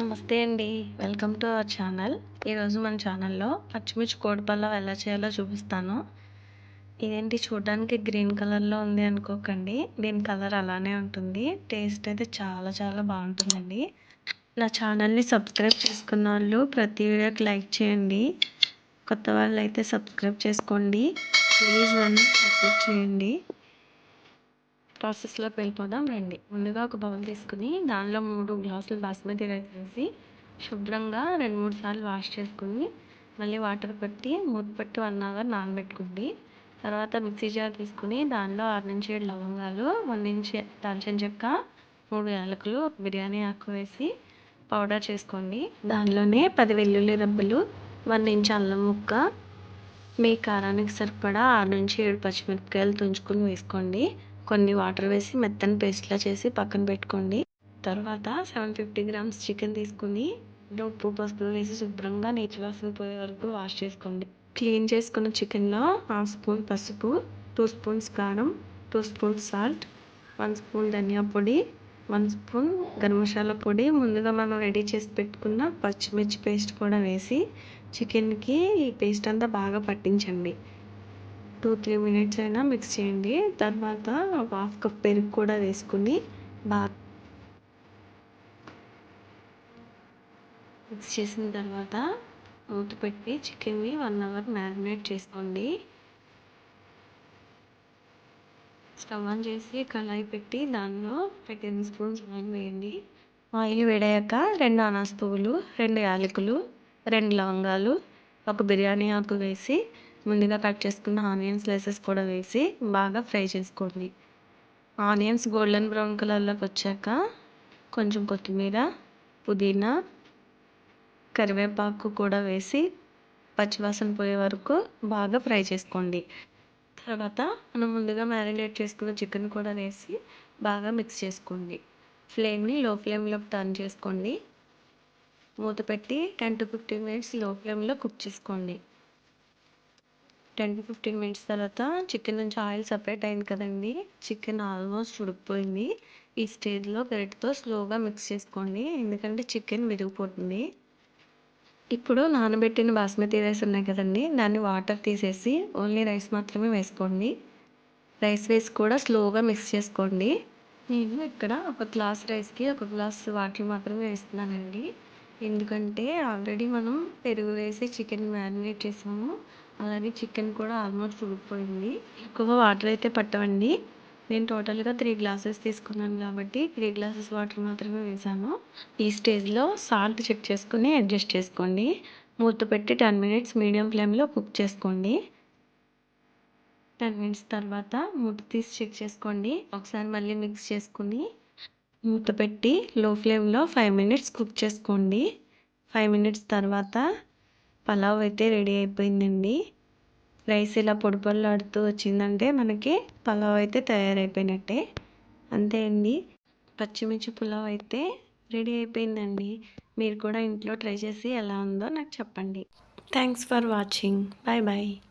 నమస్తే అండి. Welcome to our channel. ఈరోజు మన ఛానల్లో పచ్చిమిర్చి కోడిపల్ల ఎలా చేయాలో చూపిస్తాను. ఇదేంటి చూడడానికి గ్రీన్ కలర్లో ఉంది అనుకోకండి. దీని కలర్ అలానే ఉంటుంది. టేస్ట్ అయితే చాలా చాలా బాగుంటుందండి. నా ఛానల్ని సబ్స్క్రైబ్ చేసుకున్న వాళ్ళు ప్రతి వీడియోకి లైక్ చేయండి. కొత్త వాళ్ళు అయితే సబ్స్క్రైబ్ చేసుకోండి. ప్లీజ్ నన్ను సపోర్ట్ చేయండి. ప్రాసెస్లోకి వెళ్ళిపోదాం రండి. ముందుగా ఒక బౌల్ తీసుకుని దానిలో మూడు గ్లాసులు బాస్మతి రైస్ వేసి శుభ్రంగా రెండు మూడు సార్లు వాష్ చేసుకుని మళ్ళీ వాటర్ పెట్టి మూత పెట్టి వన్ అవర్ నానబెట్టుకుంది తర్వాత మిక్సీ జార్ తీసుకుని దానిలో ఆరు నుంచి ఏడు లవంగాలు వన్ నుంచి దాల్చిన చెక్క మూడు యాలకులు బిర్యానీ ఆకు వేసి పౌడర్ చేసుకోండి. దానిలోనే పది వెల్లుల్లి రబ్బలు వన్ ఇంచ్ అల్లం ముక్క మీ కారానికి సరిపడా ఆరు నుంచి ఏడు పచ్చిమిరపకాయలు తుంచుకొని వేసుకోండి. కొన్ని వాటర్ వేసి మెత్తని పేస్ట్లా చేసి పక్కన పెట్టుకోండి. తర్వాత సెవెన్ ఫిఫ్టీ గ్రామ్స్ చికెన్ తీసుకుని ఉప్పు పసుపు వేసి శుభ్రంగా నీటి వాసన పోయే వరకు వాష్ చేసుకోండి. క్లీన్ చేసుకున్న చికెన్లో హాఫ్ స్పూన్ పసుపు టూ స్పూన్స్ కారం two spoons salt one spoon ధనియా పొడి వన్ స్పూన్ గరం మసాలా పొడి. ముందుగా మనం రెడీ చేసి పెట్టుకున్న పచ్చిమిర్చి పేస్ట్ కూడా వేసి చికెన్కి ఈ పేస్ట్ అంతా బాగా పట్టించండి. టూ త్రీ మినిట్స్ అయినా మిక్స్ చేయండి. తర్వాత ఒక హాఫ్ కప్ పెరుగు కూడా వేసుకుని బాగా మిక్స్ చేసిన తర్వాత మూత పెట్టి చికెన్ని వన్ అవర్ మ్యారినేట్ చేసుకోండి. స్టవ్ ఆన్ చేసి కళాయి పెట్టి దానిలో టెన్ స్పూన్స్ ఆయిల్ వేయండి. ఆయిల్ వేడాక రెండు అనాస్ పువ్వులు రెండు యాలకులు రెండు లవంగాలు ఒక బిర్యానీ ఆకు వేసి ముందుగా కట్ చేసుకున్న ఆనియన్ స్లైసెస్ కూడా వేసి బాగా ఫ్రై చేసుకోండి. ఆనియన్స్ గోల్డెన్ బ్రౌన్ కలర్లోకి వచ్చాక కొంచెం కొత్తిమీర పుదీనా కరివేపాకు కూడా వేసి పచ్చివాసన పోయే వరకు బాగా ఫ్రై చేసుకోండి. తర్వాత మనం ముందుగా మ్యారినేట్ చేసుకున్న చికెన్ కూడా వేసి బాగా మిక్స్ చేసుకోండి. ఫ్లేమ్ని లో ఫ్లేమ్లో టర్న్ చేసుకోండి. మూత పెట్టి టెన్ టు ఫిఫ్టీన్ మినిట్స్లో ఫ్లేమ్లో కుక్ చేసుకోండి. టెన్ టు ఫిఫ్టీన్ మినిట్స్ తర్వాత చికెన్ నుంచి ఆయిల్ సపరేట్ అయింది కదండి. చికెన్ ఆల్మోస్ట్ ఉడికిపోయింది. ఈ స్టేజ్లో గరిటతో స్లోగా మిక్స్ చేసుకోండి. ఎందుకంటే చికెన్ విరిగిపోతుంది. ఇప్పుడు నానబెట్టిన బాస్మతి రైస్ ఉన్నాయి కదండి. దాన్ని వాటర్ తీసేసి ఓన్లీ రైస్ మాత్రమే వేసుకోండి. రైస్ వేసి కూడా స్లోగా మిక్స్ చేసుకోండి. నేను ఇక్కడ ఒక గ్లాస్ రైస్కి ఒక గ్లాస్ వాటర్ మాత్రమే వేస్తున్నానండి. ఎందుకంటే ఆల్రెడీ మనం పెరుగు వేసి చికెన్ మ్యారినేట్ చేసాము. అలాగే చికెన్ కూడా ఆల్మోస్ట్ ఉడికిపోయింది. ఎక్కువ వాటర్ అయితే పట్టవండి. నేను టోటల్గా త్రీ గ్లాసెస్ తీసుకున్నాను కాబట్టి త్రీ గ్లాసెస్ వాటర్ మాత్రమే వేసాను. ఈ స్టేజ్లో సాల్ట్ చెక్ చేసుకుని అడ్జస్ట్ చేసుకోండి. మూత పెట్టి టెన్ మినిట్స్ మీడియం ఫ్లేమ్లో కుక్ చేసుకోండి. టెన్ మినిట్స్ తర్వాత మూత తీసి చెక్ చేసుకోండి. ఒకసారి మళ్ళీ మిక్స్ చేసుకుని మూత పెట్టి లో ఫ్లేమ్లో ఫైవ్ మినిట్స్ కుక్ చేసుకోండి. ఫైవ్ మినిట్స్ తర్వాత పలావ్ అయితే రెడీ అయిపోయిందండి. రైస్ ఇలా పొడి వచ్చిందంటే మనకి పలావ్ అయితే తయారైపోయినట్టే. అంతే అండి. పచ్చిమిర్చి పులావ్ అయితే రెడీ అయిపోయిందండి. మీరు కూడా ఇంట్లో ట్రై చేసి ఎలా ఉందో నాకు చెప్పండి. Thanks for watching. Bye bye.